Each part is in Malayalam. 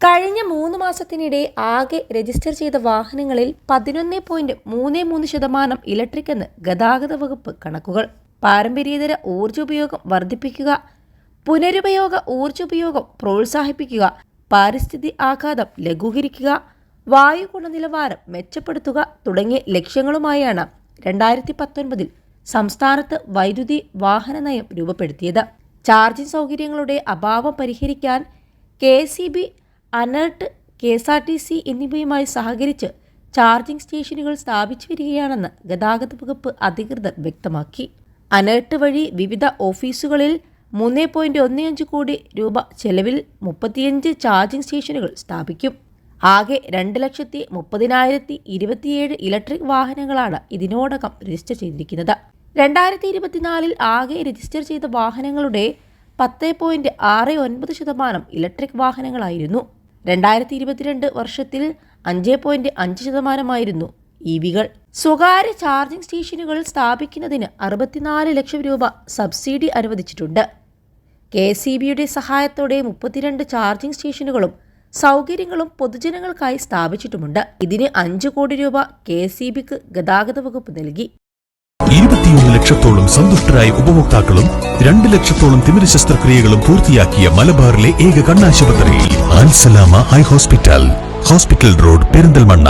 കഴിഞ്ഞ മൂന്ന് മാസത്തിനിടെ ആകെ രജിസ്റ്റർ ചെയ്ത വാഹനങ്ങളിൽ പതിനൊന്ന് പോയിന്റ് മൂന്ന് മൂന്ന് ശതമാനം ഇലക്ട്രിക് എന്ന് ഗതാഗത വകുപ്പ് കണക്കുകൾ. പാരമ്പര്യേതര ഊർജോപയോഗം വർദ്ധിപ്പിക്കുക പുനരുപയോഗ ഊർജോപയോഗം പ്രോത്സാഹിപ്പിക്കുക പാരിസ്ഥിതി ആഘാതം ലഘൂകരിക്കുക വായു ഗുണനിലവാരം മെച്ചപ്പെടുത്തുക തുടങ്ങിയ ലക്ഷ്യങ്ങളുമായാണ് രണ്ടായിരത്തി പത്തൊൻപതിൽ സംസ്ഥാനത്ത് വൈദ്യുതി വാഹന നയം രൂപപ്പെടുത്തിയത്. ചാർജിംഗ് സൗകര്യങ്ങളുടെ അഭാവം പരിഹരിക്കാൻ K C B ANERT K S R T C എന്നിവയുമായി സഹകരിച്ച് ചാർജിംഗ് സ്റ്റേഷനുകൾ സ്ഥാപിച്ചു വരികയാണെന്ന് ഗതാഗത വകുപ്പ് അധികൃതർ വ്യക്തമാക്കി. അനർട്ട് വഴി വിവിധ ഓഫീസുകളിൽ മൂന്ന് പോയിന്റ് ഒന്ന് അഞ്ച് കോടി രൂപ ചെലവിൽ മുപ്പത്തിയഞ്ച് ചാർജിംഗ് സ്റ്റേഷനുകൾ സ്ഥാപിക്കും. ആകെ രണ്ട് ലക്ഷത്തി മുപ്പതിനായിരത്തി ഇരുപത്തിയേഴ് ഇലക്ട്രിക് വാഹനങ്ങളാണ് ഇതിനോടകം രജിസ്റ്റർ ചെയ്തിരിക്കുന്നത്. രണ്ടായിരത്തി ഇരുപത്തിനാലിൽ ആകെ രജിസ്റ്റർ ചെയ്ത വാഹനങ്ങളുടെ പത്ത് പോയിന്റ് ആറ് ഒൻപത് ശതമാനം ഇലക്ട്രിക് വാഹനങ്ങളായിരുന്നു. രണ്ടായിരത്തി ഇരുപത്തിരണ്ട് വർഷത്തിൽ അഞ്ച് പോയിന്റ് അഞ്ച് ശതമാനമായിരുന്നു ഇ വികൾ. സ്വകാര്യ ചാർജിംഗ് സ്റ്റേഷനുകൾ സ്ഥാപിക്കുന്നതിന് അറുപത്തിനാല് ലക്ഷം രൂപ സബ്സിഡി അനുവദിച്ചിട്ടുണ്ട്. കെ ഇ ബിയുടെ സഹായത്തോടെ മുപ്പത്തിരണ്ട് ചാർജിംഗ് സ്റ്റേഷനുകളും സൗകര്യങ്ങളും പൊതുജനങ്ങൾക്കായി സ്ഥാപിച്ചിട്ടുമുണ്ട്. ഇതിന് അഞ്ച് കോടി രൂപ കെ ഇ ബിക്ക് ഗതാഗത വകുപ്പ് നൽകി. ഇരുപത്തിയൊന്ന് ലക്ഷത്തോളം സന്തുഷ്ടരായ ഉപഭോക്താക്കളും രണ്ട് ലക്ഷത്തോളം തിമിര ശസ്ത്രക്രിയകളും പൂർത്തിയാക്കിയ മലബാറിലെ ഏക കണ്ണാശുപത്രി Al Salama eye hospital hospital road Perinthalmanna.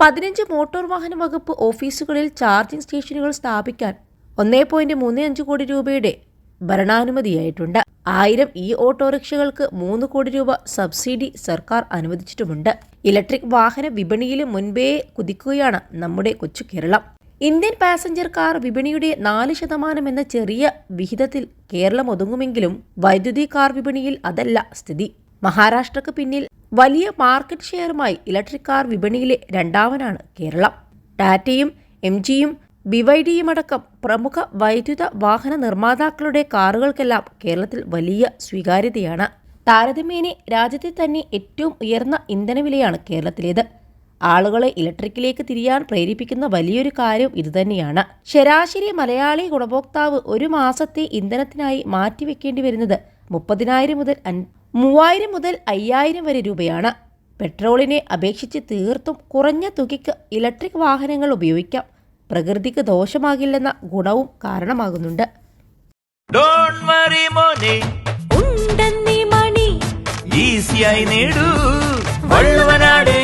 പതിനഞ്ച് മോട്ടോർ വാഹന വകുപ്പ് ഓഫീസുകളിൽ ചാർജിംഗ് സ്റ്റേഷനുകൾ സ്ഥാപിക്കാൻ ഒന്നേ പോയിന്റ് മൂന്ന് അഞ്ച് കോടി രൂപയുടെ ഭരണാനുമതിയായിട്ടുണ്ട്. ആയിരം ഇ ഓട്ടോറിക്ഷകൾക്ക് മൂന്ന് കോടി രൂപ സബ്സിഡി സർക്കാർ അനുവദിച്ചിട്ടുമുണ്ട്. ഇലക്ട്രിക് വാഹന വിപണിയിൽ മുൻപേ കുതിക്കുകയാണ് നമ്മുടെ കൊച്ചു കേരളം. ഇന്ത്യൻ പാസഞ്ചർ കാർ വിപണിയുടെ നാല് ശതമാനം എന്ന ചെറിയ വിഹിതത്തിൽ കേരളം ഒതുങ്ങുമെങ്കിലും വൈദ്യുതി കാർ വിപണിയിൽ അതല്ല സ്ഥിതി. മഹാരാഷ്ട്രക്ക് പിന്നിൽ വലിയ മാർക്കറ്റ് ഷെയറുമായി ഇലക്ട്രിക് കാർ വിപണിയിലെ രണ്ടാമനാണ് കേരളം. ടാറ്റയും എം ജിയും ബിവൈഡിയും അടക്കം പ്രമുഖ വൈദ്യുത വാഹന നിർമ്മാതാക്കളുടെ കാറുകൾക്കെല്ലാം കേരളത്തിൽ വലിയ സ്വീകാര്യതയാണ്. താരതമ്യേന രാജ്യത്തെ തന്നെ ഏറ്റവും ഉയർന്ന ഇന്ധനവിലയാണ് കേരളത്തിലേത്. ആളുകളെ ഇലക്ട്രിക്കിലേക്ക് തിരിയാൻ പ്രേരിപ്പിക്കുന്ന വലിയൊരു കാര്യം ഇതുതന്നെയാണ്. ശരാശരി മലയാളി ഗുണഭോക്താവ് ഒരു മാസത്തെ ഇന്ധനത്തിനായി മാറ്റിവെക്കേണ്ടി വരുന്നത് മുപ്പതിനായിരം മുതൽ മൂവായിരം മുതൽ അയ്യായിരം വരെ രൂപയാണ്. പെട്രോളിനെ അപേക്ഷിച്ച് തീർത്തും കുറഞ്ഞ തുകയ്ക്ക് ഇലക്ട്രിക് വാഹനങ്ങൾ ഉപയോഗിക്കാം. പ്രകൃതിക്ക് ദോഷമാകില്ലെന്ന ഗുണവും കാരണമാകുന്നുണ്ട്. ഡോണ്ട് വറി മോനെ. ഉണ്ടെന്നീ മണി. ഈസിയായി നേടൂ. വള്ളുവനാട്.